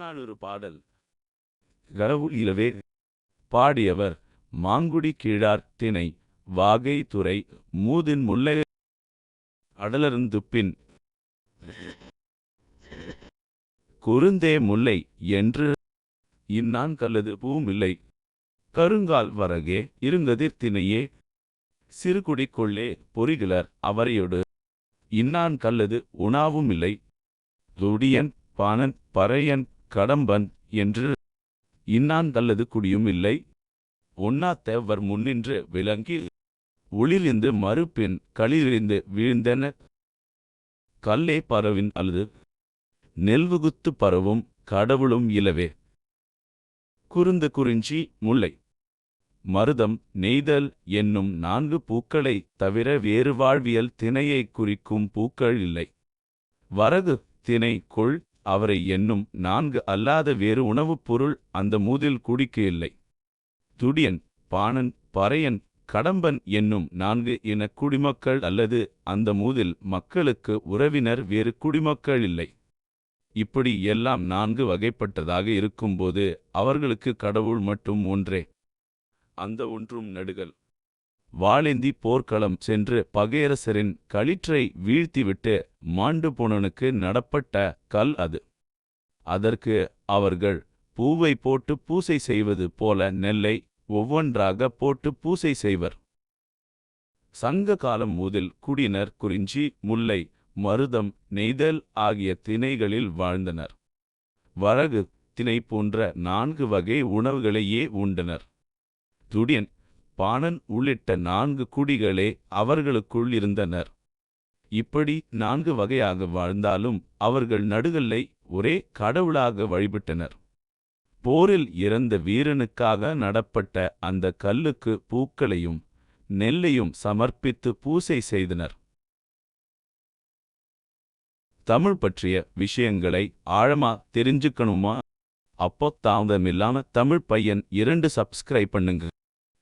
புறநானூறு பாடல். கடவுள் இலவே பாடியவர் மாங்குடி கீழார் திணை வாகை துறை மூதின் முல்லை அடலருந்துப்பின் குறுந்தே முல்லை என்று இன்னான் கல்லது பூமில்லை. கருங்கால் வரகே இருங்கதிர் திணையே சிறுகுடிக்குள்ளே பொறிகிலர் அவரையொடு. இன்னான் கல்லது உணாவுமில்லை. துடியன் பாணன் பறையன் கடம்பன் என்று இன்னான் தல்லது குடியும் இல்லை. ஒன்னா தேவர் முன்னின்று விளங்கி ஒளிரிந்து மறுப்பின் களிரிந்து வீழ்ந்தன. கல்லே பரவின் அல்லது நெல்வுகுத்து பரவும் கடவுளும் இலவே. குறுந்து குறிஞ்சி முல்லை. மருதம் நெய்தல் என்னும் நான்கு பூக்களைத் தவிர வேறு வாழ்வியல் திணையை குறிக்கும் பூக்கள் இல்லை. வரகு திணை கொள் அவரை என்னும் நான்கு அல்லாத வேறு உணவுப் பொருள் அந்த மூதில் குடிக்க இல்லை. துடியன் பாணன் பறையன் கடம்பன் என்னும் நான்கு இன குடிமக்கள் அல்லது அந்த மூதில் மக்களுக்கு உறவினர் வேறு குடிமக்கள் இல்லை. இப்படி எல்லாம் நான்கு வகைப்பட்டதாக இருக்கும்போது அவர்களுக்கு கடவுள் மட்டும் ஒன்றே. அந்த ஒன்றும் நடுகள். வாளேந்தி போர்க்களம் சென்று பகையரசரின் களிற்றை வீழ்த்திவிட்டு மாண்டு போனனுக்கு நடப்பட்ட கல் அது. அதற்கு அவர்கள் பூவை போட்டு பூசை செய்வது போல நெல்லை ஒவ்வொன்றாக போட்டு பூசை செய்வர். சங்க காலம் முதல் குடியினர் குறிஞ்சி முல்லை மருதம் நெய்தல் ஆகிய திணைகளில் வாழ்ந்தனர். வரகு திணை போன்ற நான்கு வகை உணவுகளையே உண்டனர். துடியன் பாணன் உள்ளிட்ட நான்கு குடிகளே அவர்களுக்குள் இருந்தனர். இப்படி நான்கு வகையாக வாழ்ந்தாலும் அவர்கள் நடுகல்லை ஒரே கடவுளாக வழிபட்டனர். போரில் இறந்த வீரனுக்காக நடப்பட்ட அந்த கல்லுக்கு பூக்களையும் நெல்லையும் சமர்ப்பித்து பூசை செய்தனர். தமிழ் பற்றிய விஷயங்களை ஆழமா தெரிஞ்சுக்கணுமா? அப்போ தாமதமில்லாம தமிழ் பையன் இரண்டு சப்ஸ்கிரைப் பண்ணுங்க.